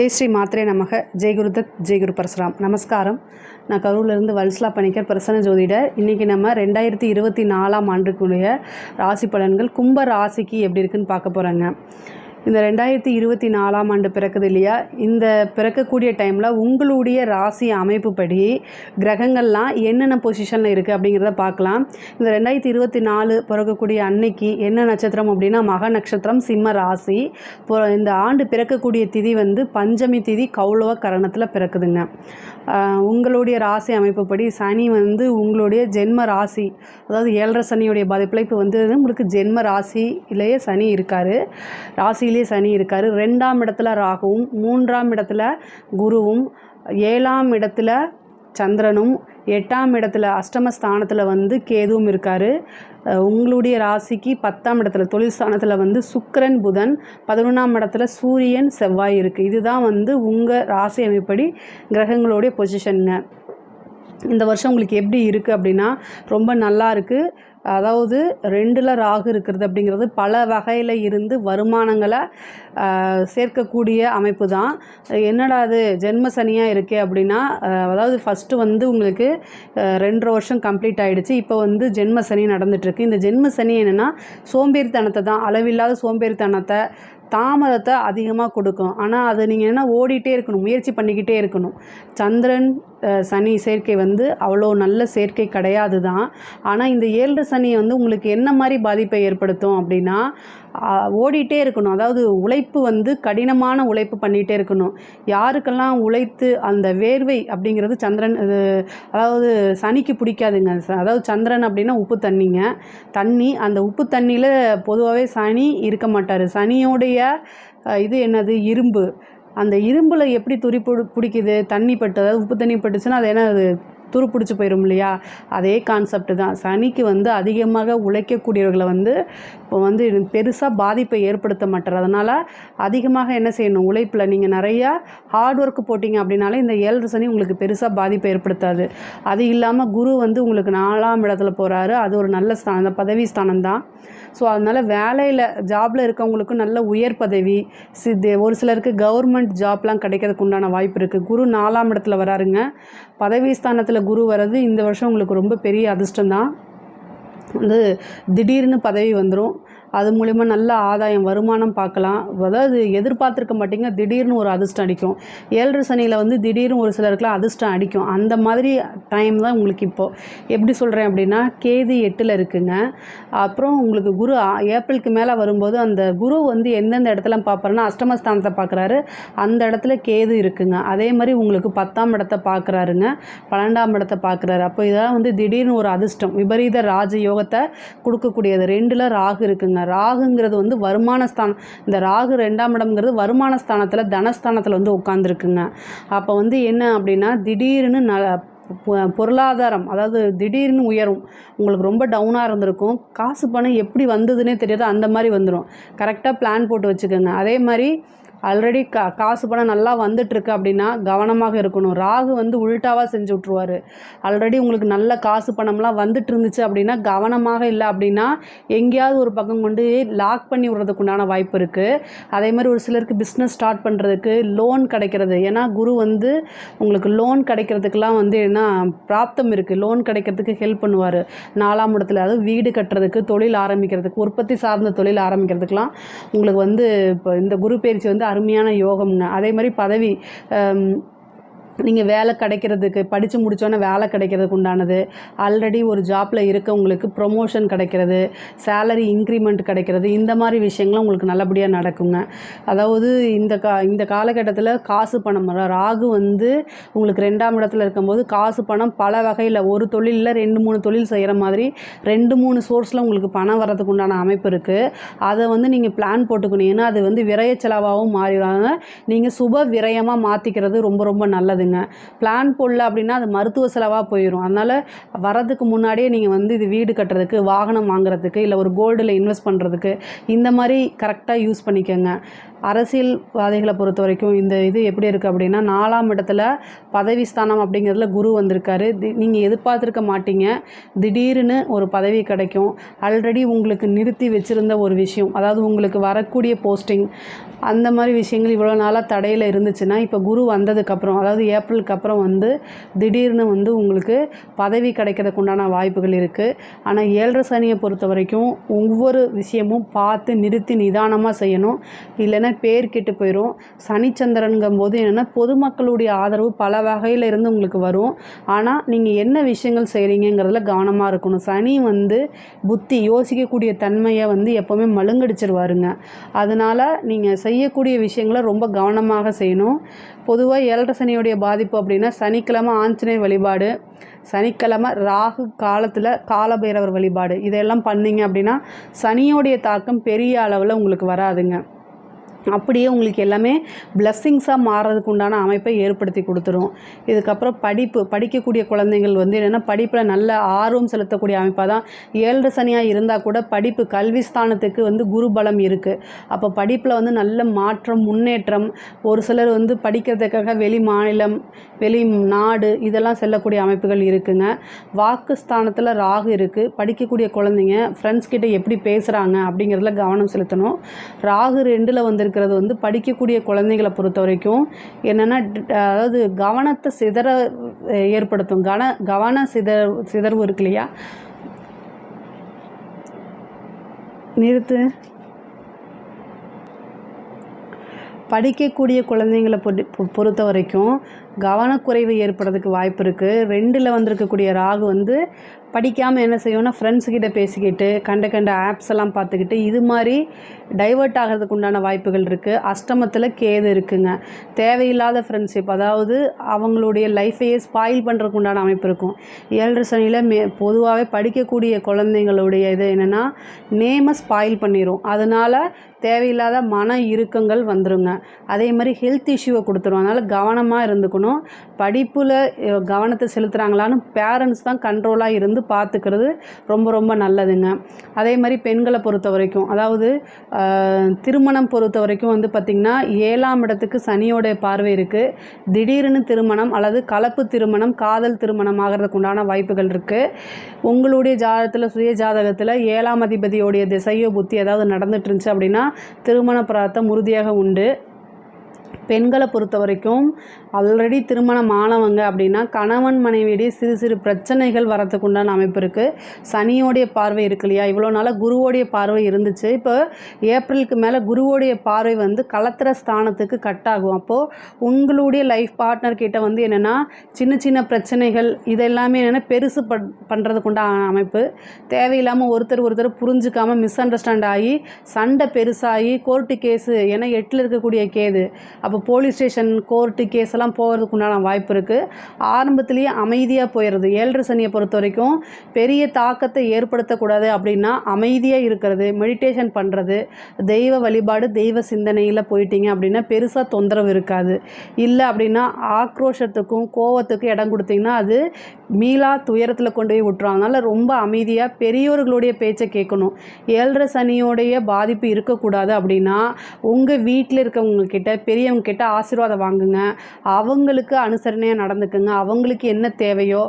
ஜெய் ஸ்ரீ மாத்ரே நமக. ஜெய் குருதக் ஜெய் குரு பரசுராம். நமஸ்காரம். நான் கரூர்லேருந்து வல்ஸ்லா பணிக்கர் பிரசன்ன ஜோதிடர். இன்றைக்கி நம்ம ரெண்டாயிரத்தி இருபத்தி நாலாம் ஆண்டுக்குரிய ராசி பலன்கள் கும்ப ராசிக்கு எப்படி இருக்குன்னு பார்க்க போகிறேங்க இந்த ரெண்டாயிரத்தி இருபத்தி நாலாம் ஆண்டு பிறக்குது இல்லையா? இந்த பிறக்கக்கூடிய டைமில் உங்களுடைய ராசி அமைப்புப்படி கிரகங்கள்லாம் என்னென்ன பொசிஷனில் இருக்குது அப்படிங்கிறத பார்க்கலாம். இந்த ரெண்டாயிரத்தி இருபத்தி நாலு பிறக்கக்கூடிய அன்னைக்கு என்ன நட்சத்திரம் அப்படின்னா மக நட்சத்திரம் சிம்ம ராசி. இந்த ஆண்டு பிறக்கக்கூடிய திதி வந்து பஞ்சமி திதி கௌளவ கரணத்தில் பிறக்குதுங்க. உங்களுடைய ராசி அமைப்புப்படி சனி வந்து உங்களுடைய ஜென்ம ராசி அதாவது ஏழரை சனியுடைய பாதிப்பில் இப்போ வந்து உங்களுக்கு ஜென்ம ராசியிலேயே சனி இருக்கார். ராசியிலே சனி இருக்கார். ரெண்டாம் இடத்துல ராகுவும் மூன்றாம் இடத்துல குருவும் ஏழாம் இடத்துல சந்திரனும் எட்டாம் இடத்துல அஷ்டமஸ்தானத்தில் வந்து கேதுவும் இருக்கார். உங்களுடைய ராசிக்கு பத்தாம் இடத்துல தொழில் ஸ்தானத்தில் வந்து சுக்கரன் புதன் பதினொன்றாம் இடத்துல சூரியன் செவ்வாய் இருக்குது இதுதான் வந்து உங்கள் ராசி அமைப்படி கிரகங்களுடைய பொசிஷனுங்க இந்த வருஷம் உங்களுக்கு எப்படி இருக்குது அப்படின்னா ரொம்ப நல்லா இருக்குது அதாவது ரெண்டில் ராகு இருக்கிறது அப்படிங்கிறது பல வகையில் இருந்து வருமானங்களை சேர்க்கக்கூடிய அமைப்பு தான் என்னடா அது ஜென்ம சனியாக இருக்கே அப்படின்னா அதாவது ஃபஸ்ட்டு வந்து உங்களுக்கு ரெண்டரை வருஷம் கம்ப்ளீட் ஆகிடுச்சு இப்போ வந்து ஜென்ம சனி நடந்துட்டுருக்கு இந்த ஜென்ம சனி என்னென்னா சோம்பேறித்தனத்தை தான் அளவில்லாத சோம்பேறித்தனத்தை தாமதத்தை அதிகமாக கொடுக்கும். ஆனால் அது நீங்கள் என்ன ஓடிட்டே இருக்கணும். முயற்சி பண்ணிக்கிட்டே இருக்கணும். சந்திரன் சனி சேர்க்கை வந்து அவ்வளோ நல்ல சேர்க்கை கிடையாது தான் ஆனால் இந்த ஏழு சனி வந்து உங்களுக்கு என்ன மாதிரி பாதிப்பை ஏற்படுத்தும் அப்படின்னா ஓடிட்டே இருக்கணும். அதாவது உழைப்பு வந்து கடினமான உழைப்பு பண்ணிகிட்டே இருக்கணும். யாருக்கெல்லாம் உழைத்து அந்த வேர்வை அப்படிங்கிறது சந்திரன் இது அதாவது சனிக்கு பிடிக்காதுங்க. ச- அதாவது சந்திரன் அப்படின்னா உப்பு தண்ணிங்க. தண்ணி அந்த உப்பு தண்ணியில் பொதுவாகவே சனி இருக்க மாட்டார். சனியோடைய இது என்னது? இரும்பு. அந்த இரும்பில் எப்படி துரி பிடிக்குது? தண்ணி பட்டு அதாவது உப்பு தண்ணி பட்டுச்சுன்னா அது என்ன அது துரு பிடிச்சி போயிடும் இல்லையா? அதே கான்செப்ட் தான். சனிக்கு வந்து அதிகமாக உழைக்கக்கூடியவர்களை வந்து இப்போ வந்து பெருசாக பாதிப்பை ஏற்படுத்த மாட்டார். அதனால் அதிகமாக என்ன செய்யணும்? உழைப்பில் நீங்கள் நிறையா ஹார்ட் ஒர்க் போட்டிங்க அப்படின்னாலே இந்த ஏழரை சனி உங்களுக்கு பெருசாக பாதிப்பை ஏற்படுத்தாது. அது இல்லாமல் குரு வந்து உங்களுக்கு நாலாம் இடத்துல போகிறாரு அது ஒரு நல்ல ஸ்தானம் பதவி ஸ்தானம் தான். ஸோ அதனால் வேலையில் ஜாபில் இருக்கவங்களுக்கு நல்ல உயர் பதவி சித்து ஒரு சிலருக்கு கவர்மெண்ட் ஜாப்லாம் கிடைக்கிறதுக்கு உண்டான வாய்ப்பு இருக்குது குரு நாலாம் இடத்துல வராருங்க. பதவி ஸ்தானத்தில் குரு வர்றது இந்த வருஷம் உங்களுக்கு ரொம்ப பெரிய அதிர்ஷ்டம் தான் வந்து திடீர்னு பதவி வந்துடும் அது மூலிமா நல்ல ஆதாயம் வருமானம் பார்க்கலாம். அதாவது எதிர்பார்த்துருக்க மாட்டீங்க திடீர்னு ஒரு அதிர்ஷ்டம் அடிக்கும். ஏழரை சனியில் வந்து திடீர்னு ஒரு சிலருக்குலாம் அதிர்ஷ்டம் அடிக்கும். அந்த மாதிரி டைம் தான் உங்களுக்கு இப்போது எப்படி சொல்கிறேன் அப்படின்னா கேது எட்டில் இருக்குங்க. அப்புறம் உங்களுக்கு குரு ஏப்ரலுக்கு மேலே வரும்போது அந்த குரு வந்து எந்தெந்த இடத்துல பார்ப்பாருன்னா அஷ்டமஸ்தானத்தை பார்க்குறாரு. அந்த இடத்துல கேது இருக்குங்க. அதே மாதிரி உங்களுக்கு பத்தாம் இடத்தை பார்க்குறாருங்க. பன்னெண்டாம் இடத்தை பார்க்குறாரு. அப்போ இதெல்லாம் வந்து திடீர்னு ஒரு அதிர்ஷ்டம். விபரீத ராஜ யோகத்தை கொடுக்கக்கூடியது. ரெண்டில் ராகு இருக்குங்க. ராகுங்கிறது வந்து வருமான ஸ்தானம் இந்த ராகு ரெண்டாம் இடம்ங்கிறது வருமான ஸ்தானத்தில் தனஸ்தானத்தில் வந்து உட்காந்துருக்குங்க அப்போ வந்து என்ன அப்படின்னா திடீர்னு ந பொ- பொருளாதாரம் அதாவது திடீர்னு உயரும். உங்களுக்கு ரொம்ப டவுனாக இருந்திருக்கும். காசு பணம் எப்படி வந்ததுன்னே தெரியாது அந்த மாதிரி வந்துடும் கரெக்டாக பிளான் போட்டு வச்சுக்கோங்க. அதே மாதிரி ஆல்ரெடி கா காசு பணம் நல்லா வந்துட்டுருக்கு அப்படின்னா கவனமாக இருக்கணும். ராகு வந்து உல்ட்டாவாக செஞ்சு விட்ருவாரு ஆல்ரெடி உங்களுக்கு நல்ல காசு பணம்லாம் வந்துட்டு இருந்துச்சு அப்படின்னா கவனமாக இல்லை அப்படின்னா எங்கேயாவது ஒரு பக்கம் கொண்டு லாக் பண்ணி விடுறதுக்கு உண்டான வாய்ப்பு இருக்குது அதே மாதிரி ஒரு சிலருக்கு பிஸ்னஸ் ஸ்டார்ட் பண்ணுறதுக்கு லோன் கிடைக்கிறது. ஏன்னா குரு வந்து உங்களுக்கு லோன் கிடைக்கிறதுக்கெலாம் வந்து என்ன பிராப்தம் இருக்குது லோன் கிடைக்கிறதுக்கு ஹெல்ப் பண்ணுவார். நாலாம் இடத்துல அதாவது வீடு கட்டுறதுக்கு தொழில் ஆரம்பிக்கிறதுக்கு உற்பத்தி சார்ந்த தொழில் ஆரம்பிக்கிறதுக்கெலாம் உங்களுக்கு வந்து இப்போ இந்த குரு பயிற்சி வந்து அருமையான யோகம்னு. அதே மாதிரி பதவி நீங்கள் வேலை கிடைக்கிறதுக்கு படித்து முடித்தோன்னே வேலை கிடைக்கிறதுக்கு உண்டானது. ஆல்ரெடி ஒரு ஜாப்பில் இருக்கவங்களுக்கு ப்ரொமோஷன் கிடைக்கிறது சேலரி இன்க்ரிமெண்ட் கிடைக்கிறது. இந்த மாதிரி விஷயங்களும் உங்களுக்கு நல்லபடியாக நடக்குங்க. அதாவது இந்த கா இந்த காலகட்டத்தில் காசு பணம் ராகு வந்து உங்களுக்கு ரெண்டாம் இடத்துல இருக்கும்போது காசு பணம் பல வகையில் ஒரு தொழிலில் ரெண்டு மூணு தொழில் செய்கிற மாதிரி ரெண்டு மூணு சோர்ஸில் உங்களுக்கு பணம் வர்றதுக்கு உண்டான அமைப்பு இருக்குது அதை வந்து நீங்கள் பிளான் போட்டுக்கணும். ஏன்னா அது வந்து விரய செலவாகவும் மாறிடுவாங்க நீங்கள் சுப விரயமாக மாற்றிக்கிறது ரொம்ப ரொம்ப நல்லது. நல்லதுங்க பிளான் போடல அப்படின்னா அது மருத்துவ செலவாக போயிடும் அதனால் வரதுக்கு முன்னாடியே நீங்கள் வந்து இது வீடு கட்டுறதுக்கு வாகனம் வாங்குறதுக்கு இல்லை ஒரு கோல்டில் இன்வெஸ்ட் பண்ணுறதுக்கு இந்த மாதிரி கரெக்டாக யூஸ் பண்ணிக்கோங்க. அரசியல்வாதிகளை பொறுத்த வரைக்கும் இந்த இது எப்படி இருக்குது அப்படின்னா நாலாம் இடத்துல பதவி ஸ்தானம் அப்படிங்கிறதுல குரு வந்திருக்காரு. தி நீங்கள் எதிர்பார்த்துருக்க மாட்டீங்க. திடீர்னு ஒரு பதவி கிடைக்கும். ஆல்ரெடி உங்களுக்கு நிறுத்தி வச்சுருந்த ஒரு விஷயம் அதாவது உங்களுக்கு வரக்கூடிய போஸ்டிங் அந்த மாதிரி விஷயங்கள் இவ்வளோ நாளாக தடையில் இருந்துச்சுன்னா இப்போ குரு வந்ததுக்கப்புறம் அதாவது ஏப்ரலுக்கு அப்புறம் வந்து திடீர்னு வந்து உங்களுக்கு பதவி கிடைக்கிறதுக்கு உண்டான வாய்ப்புகள் இருக்குது ஆனால் ஏழரை சனியை பொறுத்த வரைக்கும் ஒவ்வொரு விஷயமும் பார்த்து நிறுத்தி நிதானமாக செய்யணும். இல்லைன்னா பேர் கெட்டு போயிடும் சனிச்சந்திரனுங்கும் போது என்னென்னா பொதுமக்களுடைய ஆதரவு பல வகையில் இருந்து உங்களுக்கு வரும். ஆனால் நீங்கள் என்ன விஷயங்கள் செய்கிறீங்கிறதுல கவனமாக இருக்கணும். சனி வந்து புத்தி யோசிக்கக்கூடிய தன்மையை வந்து எப்போவுமே மழுங்கடிச்சிருவாருங்க. அதனால் நீங்கள் செய்யக்கூடிய விஷயங்களை ரொம்ப கவனமாக செய்யணும். பொதுவாக ஏழரை சனியுடைய பாதிப்பு அப்படின்னா சனிக்கிழமை ஆஞ்சநேயர் வழிபாடு சனிக்கிழமை ராகு காலத்தில் காலபைரவர் வழிபாடு இதெல்லாம் பண்ணிங்க அப்படின்னா சனியோடைய தாக்கம் பெரிய அளவில் உங்களுக்கு வராதுங்க. அப்படியே உங்களுக்கு எல்லாமே பிளஸ்ஸிங்ஸாக மாறுறதுக்கு உண்டான அமைப்பை ஏற்படுத்தி கொடுத்துரும். இதுக்கப்புறம் படிப்பு படிக்கக்கூடிய குழந்தைகள் வந்து என்னென்னா படிப்பில் நல்ல ஆர்வம் செலுத்தக்கூடிய அமைப்பாக தான் ஏழரை சனியாக இருந்தால் கூட படிப்பு கல்வி ஸ்தானத்துக்கு வந்து குரு பலம் இருக்குது அப்போ படிப்பில் வந்து நல்ல மாற்றம் முன்னேற்றம் ஒரு சிலர் வந்து படிக்கிறதுக்காக வெளி மாநிலம் வெளி நாடு இதெல்லாம் செல்லக்கூடிய அமைப்புகள் இருக்குங்க. வாக்கு ஸ்தானத்தில் ராகு இருக்குது படிக்கக்கூடிய குழந்தைங்க ஃப்ரெண்ட்ஸ் கிட்ட எப்படி பேசுகிறாங்க அப்படிங்கிறதுல கவனம் செலுத்தணும். ராகு ரெண்டில் வந்து இருக்கிறது வந்து படிக்கக்கூடிய குழந்தைகளை பொறுத்த வரைக்கும் என்னென்னா அதாவது கவனத்தை சிதற ஏற்படுத்தும். கன கவன சிதற சிதறவு இருக்கு இல்லையா? நிறுத்து. படிக்கக்கூடிய குழந்தைங்களை பொ- பொறுத்த வரைக்கும் கவனக்குறைவு ஏற்படுறதுக்கு வாய்ப்பு இருக்குது ரெண்டில் வந்திருக்கக்கூடிய ராகு வந்து படிக்காமல் என்ன செய்யும்னா ஃப்ரெண்ட்ஸ் கிட்ட பேசிக்கிட்டு கண்ட கண்ட ஆப்ஸ் எல்லாம் பார்த்துக்கிட்டு இது மாதிரி டைவர்ட் ஆகிறதுக்கு உண்டான வாய்ப்புகள் இருக்குது அஷ்டமத்தில் கேது இருக்குங்க. தேவையில்லாத ஃப்ரெண்ட்ஷிப் அதாவது அவங்களுடைய லைஃப்பையே ஸ்பாயில் பண்ணுறதுக்கு உண்டான அமைப்பு இருக்கும். ஏழரை சனியில் மே பொதுவாகவே படிக்கக்கூடிய குழந்தைங்களுடைய இது என்னென்னா நேமை ஸ்பாயில் பண்ணிடும் அதனால் தேவையில்லாத மன இறுக்கங்கள் வந்துருங்க. அதே மாதிரி ஹெல்த் இஷ்யூவை கொடுத்துரும். அதனால் கவனமாக இருந்துக்கணும். படிப்பில் கவனத்தை செலுத்துகிறாங்களான்னு பேரண்ட்ஸ் தான் கண்ட்ரோலாக இருந்து பார்த்துக்கிறது ரொம்ப ரொம்ப நல்லதுங்க. அதே மாதிரி பெண்களை பொறுத்த வரைக்கும் அதாவது திருமணம் பொறுத்த வரைக்கும் வந்து பார்த்திங்கன்னா ஏழாம் இடத்துக்கு சனியோடைய பார்வை இருக்குது திடீர்னு திருமணம் அல்லது கலப்பு திருமணம் காதல் திருமணம் ஆகிறதுக்கு உண்டான வாய்ப்புகள் இருக்குது உங்களுடைய ஜாதகத்தில் சுய ஜாதகத்தில் ஏழாம் அதிபதியோடைய திசையோ புத்தி ஏதாவது நடந்துட்டு இருந்துச்சு அப்படின்னா திருமண பிரார்த்தம் உறுதியாக உண்டு. பெண்களை பொறுத்த வரைக்கும் ஆல்ரெடி திருமணம் ஆனவங்க அப்படின்னா கணவன் மனைவியுடைய சிறு சிறு பிரச்சனைகள் வரத்துக்கு உண்டான அமைப்பு இருக்குது சனியோடைய பார்வை இருக்கு இல்லையா? இவ்வளோ நாளாக குருவோடைய பார்வை இருந்துச்சு. இப்போ ஏப்ரலுக்கு மேலே குருவோடைய பார்வை வந்து கலத்திர ஸ்தானத்துக்கு கட் ஆகும். அப்போது உங்களுடைய லைஃப் பார்ட்னர் கிட்ட வந்து என்னென்னா சின்ன சின்ன பிரச்சனைகள் இதெல்லாமே என்னென்னா பெருசு பண் பண்ணுறதுக்கு உண்டான அமைப்பு. தேவையில்லாமல் ஒருத்தர் ஒருத்தர் புரிஞ்சுக்காமல் மிஸ் அண்டர்ஸ்டாண்ட் ஆகி சண்டை பெருசாகி கோர்ட்டு கேஸு ஏன்னா எட்டில் இருக்கக்கூடிய கேது அப்போ போலீஸ் ஸ்டேஷன் கோர்ட்டு கேஸ் எல்லாம் போகிறதுக்கு உண்டான வாய்ப்பு இருக்குது ஆரம்பத்துலேயே அமைதியாக போயிடுது ஏழரை சனியை பொறுத்த வரைக்கும் பெரிய தாக்கத்தை ஏற்படுத்தக்கூடாது அப்படின்னா அமைதியாக இருக்கிறது மெடிடேஷன் பண்ணுறது தெய்வ வழிபாடு தெய்வ சிந்தனையில் போயிட்டீங்க அப்படின்னா பெருசாக தொந்தரவு இருக்காது. இல்லை அப்படின்னா ஆக்ரோஷத்துக்கும் கோவத்துக்கும் இடம் கொடுத்தீங்கன்னா அது மீளா துயரத்தில் கொண்டு போய் விட்டுரும். அதனால் ரொம்ப அமைதியாக பெரியோர்களுடைய பேச்சை கேட்கணும். ஏழரை சனியோடைய பாதிப்பு இருக்கக்கூடாது அப்படின்னா உங்கள் வீட்டில் இருக்கவங்கக்கிட்ட பெரியவங்க கிட்ட ஆசீர்வாதம் வாங்குங்க. அவங்களுக்கு அனுசரணையாக நடந்துக்குங்க. அவங்களுக்கு என்ன தேவையோ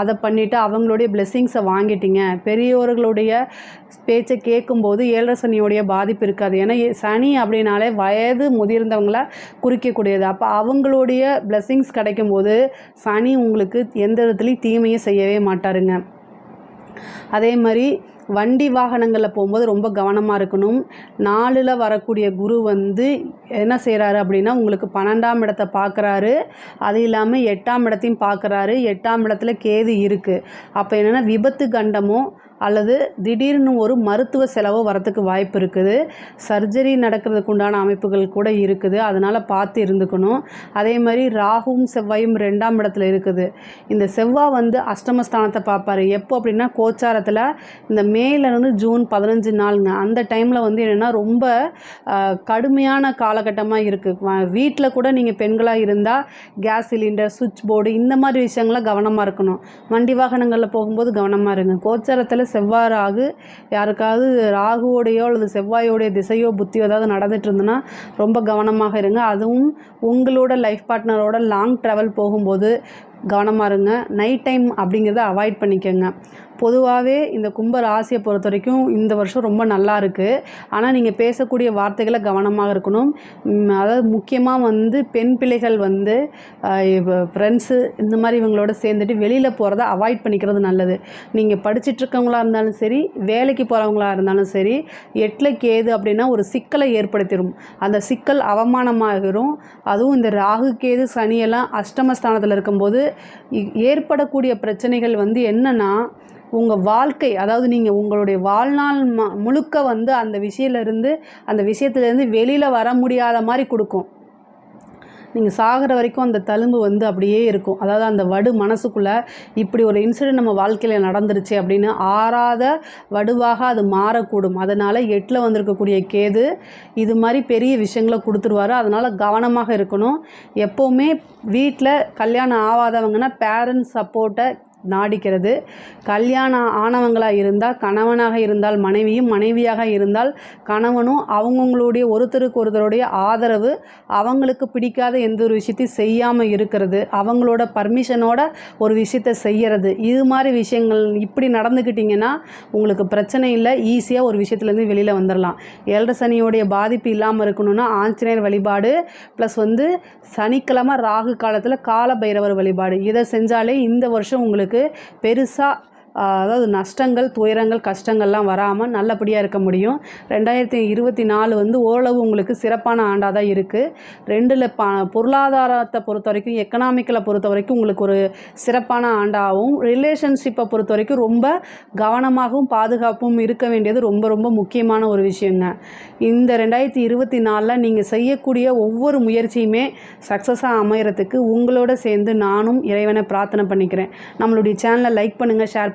அதை பண்ணிவிட்டு அவங்களுடைய பிளெஸ்ஸிங்ஸை வாங்கிட்டீங்க. பெரியோர்களுடைய பேச்சை கேட்கும்போது ஏழரை சனியோடைய பாதிப்பு இருக்காது. ஏன்னா சனி அப்படின்னாலே வயது முதிர்ந்தவங்கள குறிக்கக்கூடியது. அப்போ அவங்களுடைய பிளெஸ்ஸிங்ஸ் கிடைக்கும்போது சனி உங்களுக்கு எந்த விதத்துலேயும் தீமையும் செய்யவே மாட்டாருங்க. அதே மாதிரி வண்டி வாகனங்களில் போகும்போது ரொம்ப கவனமாக இருக்கணும். நாலில் வரக்கூடிய குரு வந்து என்ன செய்கிறாரு அப்படின்னா உங்களுக்கு பன்னெண்டாம் இடத்தை பார்க்குறாரு. அது இல்லாமல் எட்டாம் இடத்தையும் பார்க்குறாரு. எட்டாம் இடத்துல கேது இருக்குது அப்போ என்னென்னா விபத்து கண்டமோ அல்லது திடீர்னு ஒரு மருத்துவ செலவு வரத்துக்கு வாய்ப்பு இருக்குது. சர்ஜரி நடக்கிறதுக்கு உண்டான அமைப்புகள் கூட இருக்குது. அதனால் பார்த்து இருந்துக்கணும். அதே மாதிரி ராகுவும் செவ்வாயும் ரெண்டாம் இடத்துல இருக்குது. இந்த செவ்வாய் வந்து அஷ்டமஸ்தானத்தை பார்ப்பாரு. எப்போ அப்படின்னா கோச்சாரத்தில் இந்த மேலேருந்து ஜூன் பதினஞ்சு நாளுங்க. அந்த டைமில் வந்து என்னென்னா ரொம்ப கடுமையான காலகட்டமாக இருக்குது வீட்டில் கூட நீங்கள் பெண்களாக இருந்தால் கேஸ் சிலிண்டர் சுவிட்ச் போர்டு இந்த மாதிரி விஷயங்கள கவனமாக இருக்கணும். வண்டி வாகனங்களில் போகும்போது கவனமாக இருங்க. கோச்சாரத்தில் செவ்வாய் ராகு யாருக்காவது ராகுவோடையோ அல்லது செவ்வாயோடைய திசையோ புத்தியோ ஏதாவது நடந்துட்டு இருந்ததுன்னா ரொம்ப கவனமாக இருங்க. அதுவும் உங்களோட லைஃப் பார்ட்னரோட லாங் ட்ராவல் போகும்போது கவனமாக இருங்க. நைட் டைம் அப்படிங்கிறத அவாய்ட் பண்ணிக்கோங்க. பொதுவாகவே இந்த கும்ப ராசியை பொறுத்த வரைக்கும் இந்த வருஷம் ரொம்ப நல்லா இருக்குது ஆனால் நீங்கள் பேசக்கூடிய வார்த்தைகளை கவனமாக இருக்கணும். அதாவது முக்கியமாக வந்து பெண் பிள்ளைகள் வந்து ஃப்ரெண்ட்ஸு இந்த மாதிரி இவங்களோட சேர்ந்துட்டு வெளியில் போகிறத அவாய்ட் பண்ணிக்கிறது நல்லது. நீங்கள் படிச்சிட்டுருக்கவங்களா இருந்தாலும் சரி வேலைக்கு போகிறவங்களா இருந்தாலும் சரி எட்டில் கேது அப்படின்னா ஒரு சிக்கலை ஏற்படுத்திடும் அந்த சிக்கல் அவமானமாகிடும் அதுவும் இந்த ராகு கேது சனியெல்லாம் அஷ்டமஸ்தானத்தில் இருக்கும்போது ஏற்படக்கூடிய பிரச்சனைகள் வந்து என்னென்னா உங்கள் வாழ்க்கை அதாவது நீங்கள் உங்களுடைய வாழ்நாள் ம முழுக்க வந்து அந்த விஷயிலேருந்து அந்த விஷயத்துலேருந்து வெளியில் வர முடியாத மாதிரி கொடுக்கும். நீங்கள் சாகிற வரைக்கும் அந்த தழும்பு வந்து அப்படியே இருக்கும். அதாவது அந்த வடு மனசுக்குள்ளே இப்படி ஒரு இன்சிடென்ட் நம்ம வாழ்க்கையில் நடந்துருச்சு அப்படின்னு ஆறாத வடுவாக அது மாறக்கூடும். அதனால் எட்டில் வந்திருக்கக்கூடிய கேது இது மாதிரி பெரிய விஷயங்களை கொடுத்துருவாரு. அதனால் கவனமாக இருக்கணும். எப்போவுமே வீட்டில் கல்யாணம் ஆகாதவங்கன்னா பேரண்ட்ஸ் சப்போர்ட்டை நாடிக்கிறது. கல்யாணம் ஆனவங்களாக இருந்தால் கணவனாக இருந்தால் மனைவியும் மனைவியாக இருந்தால் கணவனும் அவங்கவுங்களுடைய ஒருத்தருக்கு ஒருத்தருடைய ஆதரவு அவங்களுக்கு பிடிக்காத எந்த ஒரு விஷயத்தையும் செய்யாமல் இருக்கிறது. அவங்களோட பர்மிஷனோட ஒரு விஷயத்தை செய்கிறது இது மாதிரி விஷயங்கள் இப்படி நடந்துக்கிட்டிங்கன்னா உங்களுக்கு பிரச்சனை இல்லை. ஈஸியாக ஒரு விஷயத்துலேருந்து வெளியில் வந்துடலாம் ஏழரை சனியோடைய பாதிப்பு இல்லாமல் இருக்கணும்னா ஆஞ்சநேயர் வழிபாடு ப்ளஸ் வந்து சனிக்கிழமை ராகு காலத்தில் கால பைரவர் வழிபாடு. இதை செஞ்சாலே இந்த வருஷம் உங்களுக்கு பெருசாக அதாவது நஷ்டங்கள் துயரங்கள் கஷ்டங்கள்லாம் வராமல் நல்லபடியாக இருக்க முடியும். ரெண்டாயிரத்தி இருபத்தி நாலு வந்து ஓரளவு உங்களுக்கு சிறப்பான ஆண்டாக தான் இருக்குது ரெண்டில் ப பொருளாதாரத்தை பொறுத்த வரைக்கும் எக்கனாமிக்கலை பொறுத்த வரைக்கும் உங்களுக்கு ஒரு சிறப்பான ஆண்டாகவும் ரிலேஷன்ஷிப்பை பொறுத்த வரைக்கும் ரொம்ப கவனமாகவும் பாதுகாப்பும் இருக்க வேண்டியது ரொம்ப ரொம்ப முக்கியமான ஒரு விஷயங்க. இந்த ரெண்டாயிரத்தி இருபத்தி நாலில் நீங்கள் செய்யக்கூடிய ஒவ்வொரு முயற்சியுமே சக்ஸஸாக அமையறதுக்கு உங்களோட சேர்ந்து நானும் இறைவனை பிரார்த்தனை பண்ணிக்கிறேன். நம்மளுடைய சேனலை லைக் பண்ணுங்கள் ஷேர்